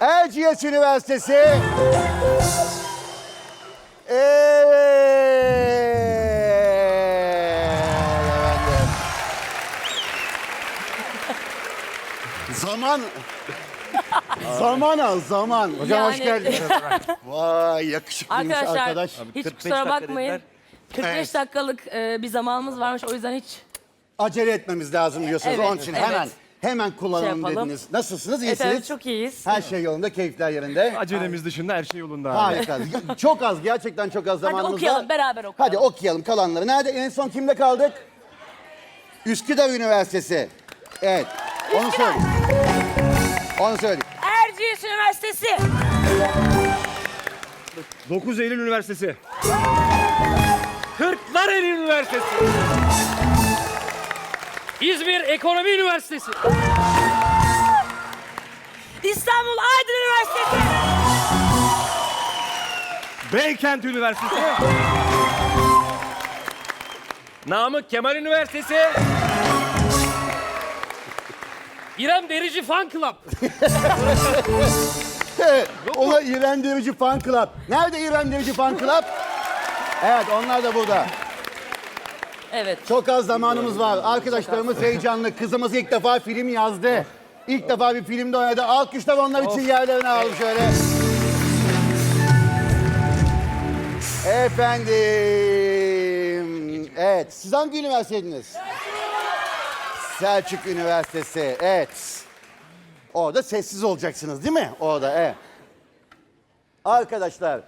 Erciyes Üniversitesi. Evet. Zaman. zaman al zaman. Hocam hoş Yani- geldin. Vay yakışıklıymış Arkadaşlar arkadaş. hiç 45 kusura dakika bakmayın. dediler. 45 Evet. dakikalık e, bir zamanımız varmış o yüzden hiç Acele etmemiz lazım diyorsunuz. Evet, Onun için evet. hemen hemen kullanalım Şey yapalım. dediniz. Nasılsınız? İyisiniz? evet, çok iyiyiz. Her şey yolunda, keyifler yerinde. Acelemiz dışında her şey yolunda abi. Harika. çok az, gerçekten çok az Hadi zamanımız okuyalım var. beraber okuyalım. Hadi okuyalım kalanları. Nerede? En son kimde kaldık? Üsküdar Üniversitesi. Evet. Onu söyle. Onu söyle. Erciyes Üniversitesi. 9 Eylül Üniversitesi. Kırklareli Üniversitesi. İzmir Ekonomi Üniversitesi. İstanbul Aydın Üniversitesi. Beykent Üniversitesi. Namık Kemal Üniversitesi. İrem Derici Fan Club. Ola İrem Derici Fan Club. Nerede İrem Derici Fan Club? Evet onlar da burada. Evet. Çok az zamanımız var. Arkadaşlarımız heyecanlı. Kızımız ilk defa film yazdı. İlk defa bir filmde oynadı. Alkışlar onlar için yerlerine alalım şöyle. Efendim. Evet. Siz hangi üniversiteydiniz? Selçuk Üniversitesi. Evet. Orada sessiz olacaksınız değil mi? Orada evet. Arkadaşlar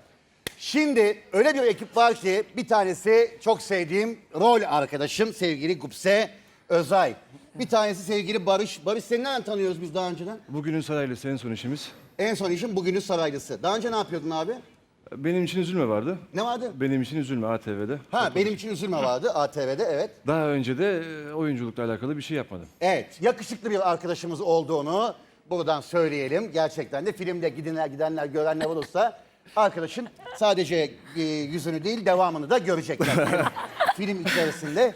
Şimdi öyle bir ekip var ki bir tanesi çok sevdiğim rol arkadaşım sevgili Gupse Özay. Bir tanesi sevgili Barış. Barış seni nereden tanıyoruz biz daha önceden? Bugünün saraylısı en son işimiz. En son işim bugünün saraylısı. Daha önce ne yapıyordun abi? Benim için üzülme vardı. Ne vardı? Benim için üzülme ATV'de. Ha benim için üzülme vardı ATV'de evet. Daha önce de e, oyunculukla alakalı bir şey yapmadım. Evet yakışıklı bir arkadaşımız olduğunu buradan söyleyelim. Gerçekten de filmde gidenler gidenler görenler olursa arkadaşın sadece e, yüzünü değil devamını da görecekler film içerisinde.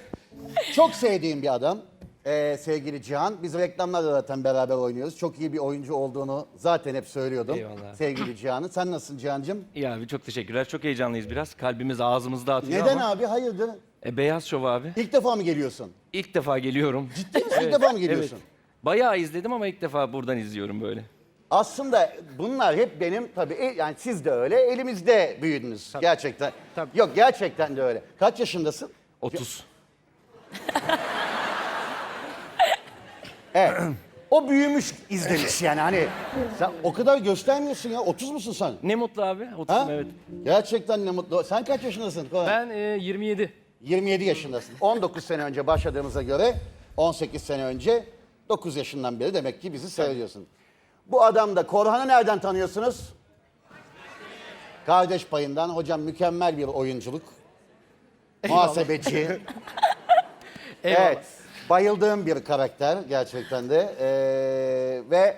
Çok sevdiğim bir adam. Ee, sevgili Cihan. Biz reklamlarda zaten beraber oynuyoruz. Çok iyi bir oyuncu olduğunu zaten hep söylüyordum. Eyvallah. Sevgili Cihan'ın. Sen nasılsın Cihan'cığım? İyi abi çok teşekkürler. Çok heyecanlıyız biraz. Kalbimiz ağzımızda atıyor Neden ama. abi? Hayırdır? E, Beyaz Şov abi. İlk defa mı geliyorsun? İlk defa geliyorum. Ciddi misin? İlk defa mı geliyorsun? Bayağı izledim ama ilk defa buradan izliyorum böyle. Aslında bunlar hep benim tabii e- yani siz de öyle elimizde büyüdünüz gerçekten. Yok gerçekten de öyle. Kaç yaşındasın? 30. Evet. O büyümüş izlemiş yani hani sen o kadar göstermiyorsun ya 30 musun sen? Ne mutlu abi. 30 Ha? evet. Gerçekten ne mutlu. Sen kaç yaşındasın? Koray? Ben e, 27. 27 yaşındasın. 19 sene önce başladığımıza göre 18 sene önce 9 yaşından beri demek ki bizi seviyorsun. Bu adam da Korhan'ı nereden tanıyorsunuz? Kardeş payından. Hocam mükemmel bir oyunculuk. Muhasebeci. evet. Bayıldığım bir karakter gerçekten de. Ee, ve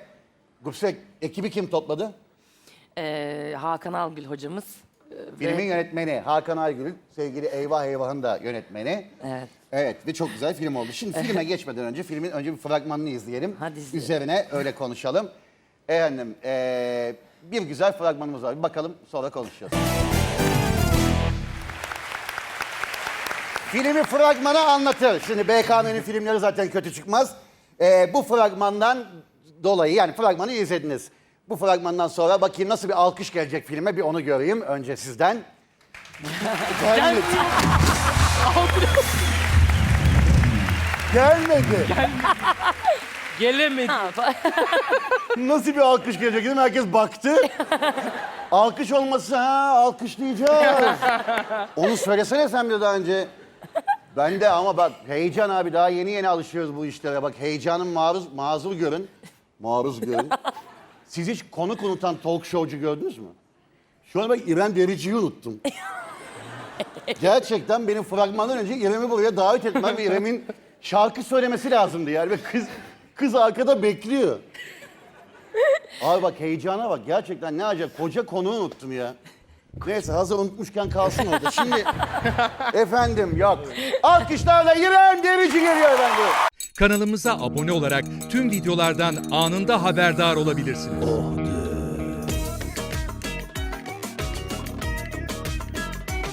Gupsek ekibi kim topladı? Ee, Hakan Algül hocamız. Ee, Filmin ve- yönetmeni Hakan Aygül, sevgili Eyvah Eyvah'ın da yönetmeni. Evet. Evet ve çok güzel film oldu. Şimdi filme geçmeden önce filmin önce bir fragmanını izleyelim. Hadi izleyelim. Üzerine öyle konuşalım. Efendim eee, bir güzel fragmanımız var. Bir bakalım sonra konuşacağız. Filmi fragmanı anlatır. Şimdi BKM'nin filmleri zaten kötü çıkmaz. Eee, bu fragmandan dolayı yani fragmanı izlediniz. Bu fragmandan sonra bakayım nasıl bir alkış gelecek filme bir onu göreyim önce sizden. Gelmedi. Gelmedi. Gelemedi. Nasıl bir alkış gelecek dedim herkes baktı. alkış olması ha alkışlayacağız. Onu söylesene sen bir daha önce. Ben de ama bak heyecan abi daha yeni yeni alışıyoruz bu işlere. Bak heyecanın maruz, mazur görün. Maruz görün. Siz hiç konuk unutan talk showcu gördünüz mü? Şu an bak İrem Derici'yi unuttum. Gerçekten benim fragmandan önce İrem'i buraya davet etmem ve İrem'in şarkı söylemesi lazımdı yani. Ve kız, kız arkada bekliyor. Abi bak heyecana bak gerçekten ne acayip koca konuğu unuttum ya. Neyse hazır unutmuşken kalsın orada. Şimdi efendim yok. Alkışlarla İrem Derici geliyor efendim. Kanalımıza abone olarak tüm videolardan anında haberdar olabilirsiniz.